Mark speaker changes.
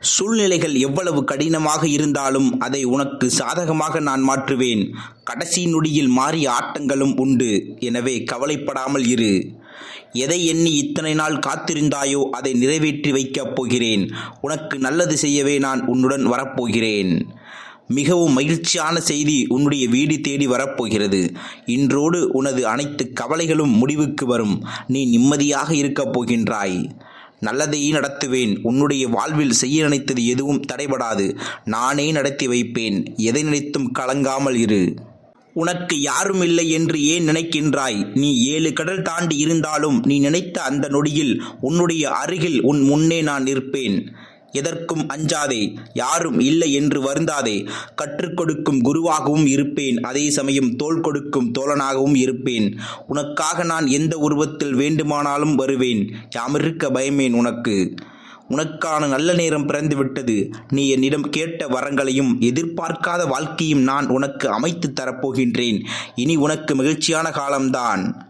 Speaker 1: சூழ்நிலைகள் எவ்வளவு கடினமாக இருந்தாலும் அதை உனக்கு சாதகமாக நான் மாற்றுவேன். கடைசி நொடியில் மாறிய ஆட்டங்களும் உண்டு. எனவே கவலைப்படாமல் இரு. எதை எண்ணி இத்தனை நாள் காத்திருந்தாயோ அதை நிறைவேற்றி வைக்கப் போகிறேன். உனக்கு நல்லது செய்யவே நான் உன்னுடன் வரப்போகிறேன். மிகவும் மகிழ்ச்சியான செய்தி உன்னுடைய வீடு தேடி வரப்போகிறது. இன்றோடு உனது அனைத்து கவலைகளும் முடிவுக்கு வரும். நீ நிம்மதியாக இருக்கப் போகின்றாய். நல்லதையே நடத்துவேன். உன்னுடைய வாழ்வில் செய்ய நினைத்தது எதுவும் தடைபடாது. நானே நடத்தி வைப்பேன். எதை நினைத்தும் கலங்காமல் இரு. உனக்கு யாரும் இல்லை என்று ஏன் நினைக்கின்றாய்? நீ ஏழு கடல் தாண்டி இருந்தாலும் நீ நினைத்த அந்த நொடியில் உன்னுடைய அருகில் உன் முன்னே நான் நிற்பேன். எதற்கும் அஞ்சாதே யாரும் இல்லை என்று வருந்தாதே. கற்றுக் கொடுக்கும் குருவாகவும் இருப்பேன். அதே சமயம் தோள் கொடுக்கும் தோழனாகவும் இருப்பேன். உனக்காக நான் எந்த உருவத்தில் வேண்டுமானாலும் வருவேன். யாமிருக்க பயமேன் உனக்கு. உனக்கான நல்ல நேரம் பிறந்துவிட்டது நீ என்னிடம் கேட்ட வரங்களையும் எதிர்பார்க்காத வாழ்க்கையும் நான் உனக்கு அமைத்து தரப்போகின்றேன். இனி உனக்கு மகிழ்ச்சியான காலம்தான்.